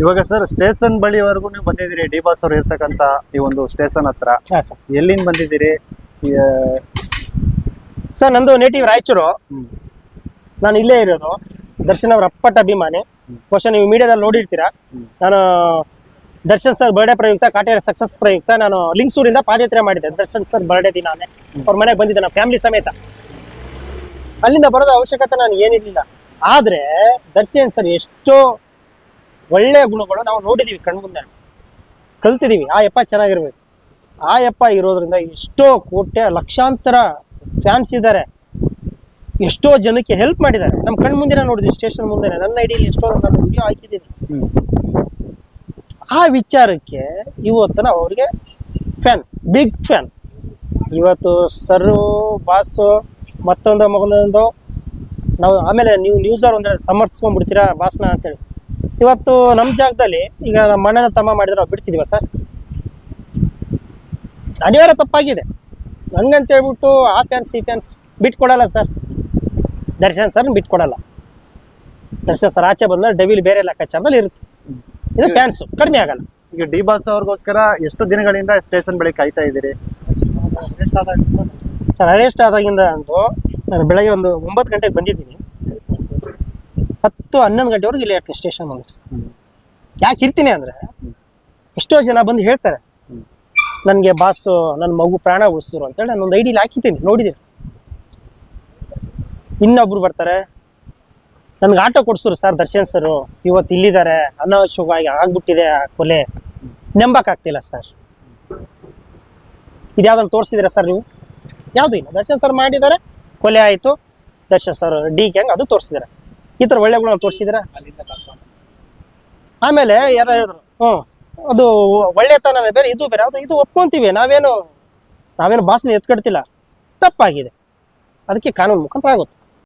ಇವಾಗ sir station ಬಳಿವರೆಗೂ ನೀವು ಬಂದಿದ್ದೀರಿ ಡಿ ಬಾಸ್ ಅವರು ಇರ್ತಕ್ಕಂತ ಈ ಒಂದು ಸ್ಟೇಷನ್ ಹತ್ರ. ಹಾಂ ಸರ್ ಎಲ್ಲಿಂದ ಬಂದಿದ್ದೀರಿ? ಈ, ಸರ್ ನಂದು ನೇಟಿವ್ ರಾಯಚೂರು. ಹ್ಮ್. ನಾನು ಇಲ್ಲೇ ಇರೋದು. ದರ್ಶನ್ ಅವ್ರ ಅಪ್ಪಟ ಅಭಿಮಾನಿ. ಬಹುಶಃ ನೀವು ಮೀಡಿಯಾದಲ್ಲಿ ನೋಡಿರ್ತೀರಾ? ನಾನು ದರ್ಶನ್ ಸರ್ ಬರ್ಡೇ ಪ್ರಯುಕ್ತ ಕಾಟೇರ ಸಕ್ಸಸ್ ಪ್ರಯುಕ್ತ ನಾನು ಲಿಂಗ್ಸೂರಿಂದ ಪಾದಯಾತ್ರೆ ಮಾಡಿದ್ದೆ. ದರ್ಶನ್ ಸರ್ ಬರ್ಡೇ ದಿನಾನೇ ಅವ್ರ ಮನೆಗೆ ಬಂದಿದ್ದೆ ನಾನು ಫ್ಯಾಮಿಲಿ ಸಮೇತ. ಅಲ್ಲಿಂದ ಬರೋದು ಅವಶ್ಯಕತೆ ನಾನು ಏನಿರಲಿಲ್ಲ. ಆದ್ರೆ ದರ್ಶನ್ ಸರ್ ಎಷ್ಟೋ ಒಳ್ಳೆ ಗುಣಗಳು ನಾವು ನೋಡಿದೀವಿ ಕಣ್ಮುಂದೆ ಕಲ್ತಿದ್ದೀವಿ ಆ ಯಪ್ಪ ಚೆನ್ನಾಗಿರ್ಬೇಕು. ಆ ಯಪ್ಪ ಇರೋದ್ರಿಂದ ಎಷ್ಟೋ ಕೋಟೆ ಲಕ್ಷಾಂತರ ಫ್ಯಾನ್ಸ್ ಇದ್ದಾರೆ. ಎಷ್ಟೋ ಜನಕ್ಕೆ ಹೆಲ್ಪ್ ಮಾಡಿದ್ದಾರೆ. ನಮ್ಮ ಕಣ್ ಮುಂದೆ ನೋಡಿದ್ವಿ ಸ್ಟೇಷನ್ ಮುಂದೆ ನನ್ನ ಐಡಿಯಲ್ಲಿ ಎಷ್ಟೋ ನಾನು ವಿಡಿಯೋ ಹಾಕಿದ್ದೀನಿ. ಆ ವಿಚಾರಕ್ಕೆ ಇವತ್ತು ನಾವು ಅವ್ರಿಗೆ ಫ್ಯಾನ್ ಬಿಗ್ ಫ್ಯಾನ್ ಇವತ್ತು ಸರು ಬಾಸು ಮತ್ತೊಂದು ಮಗನೊಂದು, ನಾವು ಆಮೇಲೆ ನೀವು ನ್ಯೂಸರ್ ಒಂದ್ರೆ ಸಮರ್ಥಿಸ್ಕೊಂಡ್ಬಿಡ್ತೀರಾ ಬಾಸ್ನ ಅಂತೇಳಿ. ಇವತ್ತು ನಮ್ಮ ಜಾಗದಲ್ಲಿ ಈಗ ನಮ್ಮ ಅಣ್ಣನ ತಮ್ಮ ಮಾಡಿದ್ರೆ ನಾವು ಬಿಡ್ತಿದೀವ ಸರ್? ಅನಿವಾರ್ಯ ತಪ್ಪಾಗಿದೆ. ಹಂಗಂತ ಹೇಳ್ಬಿಟ್ಟು ಆ ಫ್ಯಾನ್ಸ್ ಈ ಫ್ಯಾನ್ಸ್ ಬಿಟ್ಕೊಡಲ್ಲ ಸರ್. ದರ್ಶನ್ ಸರ್ ಬಿಟ್ಕೊಡಲ್ಲ. ದರ್ಶನ್ ಸರ್ ಆಚೆ ಬಂದ್ರೆ ಡೆವಿಲ್ ಬೇರೆ ಲೆಕ್ಕಾಚಾರದಲ್ಲಿ ಇರುತ್ತೆ. ಇದು ಫ್ಯಾನ್ಸ್ ಕಡಿಮೆ ಆಗಲ್ಲ. ಈಗ ಡಿ ಬಾಸ್ ಅವ್ರಿಗೋಸ್ಕರ ಎಷ್ಟು ದಿನಗಳಿಂದ ಸ್ಟೇಷನ್ ಬಳಿ ಕಾಯ್ತಾ ಇದ್ದೀರಿ? ಸರ್ ಅರೆಸ್ಟ್ ಆದಾಗಿಂದ ಅಂದು ನಾನು ಬೆಳಗ್ಗೆ ಒಂದು ಒಂಬತ್ತು ಗಂಟೆಗೆ ಬಂದಿದ್ದೀನಿ. ಹತ್ತು ಹನ್ನೊಂದು ಗಂಟೆವರೆಗೆ ಇಲ್ಲೇ ಇರ್ತೀನಿ ಸ್ಟೇಷನ್ ಮುಂದೆ. ಯಾಕೆ ಇರ್ತೀನಿ ಅಂದರೆ ಎಷ್ಟೋ ಜನ ಬಂದು ಹೇಳ್ತಾರೆ ನನಗೆ ಬಾಸು ನನ್ನ ಮಗು ಪ್ರಾಣ ಉಳಿಸಿದ್ರು ಅಂತೇಳಿ ನಾನು ಒಂದು ಐಡಿಲಿ ಹಾಕಿದ್ದೀನಿ ನೋಡಿದ್ದೀನಿ. ಇನ್ನೊಬ್ರು ಬರ್ತಾರೆ ನನ್ಗೆ ಆಟೋ ಕೊಡಿಸಿದ್ರು ಸರ್ ದರ್ಶನ್ ಸರು ಇವತ್ತು ಇಲ್ಲಿದ್ದಾರೆ ಅನಾವಶ್ಯಕವಾಗಿ ಆಗ್ಬಿಟ್ಟಿದೆ ಆ ಕೊಲೆ. ನಂಬಕ್ಕಾಗ್ತಿಲ್ಲ ಸರ್. ಇದ್ಯಾವ್ದನ್ನು ತೋರಿಸಿದ್ದೀರಾ ಸರ್ ನೀವು? ಯಾವುದೂ ಇಲ್ಲ. ದರ್ಶನ್ ಸರ್ ಮಾಡಿದ್ದಾರೆ ಕೊಲೆ ಆಯಿತು ದರ್ಶನ್ ಸರ್ ಡಿ ಗ್ಯಾಂಗ್ ಅದು ತೋರಿಸಿದ್ದಾರೆ. ಈ ತರ ಒಳ್ಳೆ ಗುಣ ತೋರಿಸಿದ್ರ? ಆಮೇಲೆ ಯಾರು ಹೇಳಿದ್ರು ಹ್ಮ್ ಅದು ಒಳ್ಳೆತನ ಬೇರೆ ಇದು ಬೇರೆ ಅದು ಇದು ಒಪ್ಕೊಂತೀವಿ ನಾವೇನು ನಾವೇನು ಬಾಸನೆ ಎತ್ಕಡ್ತಿಲ್ಲ. ತಪ್ಪಾಗಿದೆ. ಅದಕ್ಕೆ ಕಾನೂನು ಮುಖಾಂತರ ಆಗುತ್ತೆ.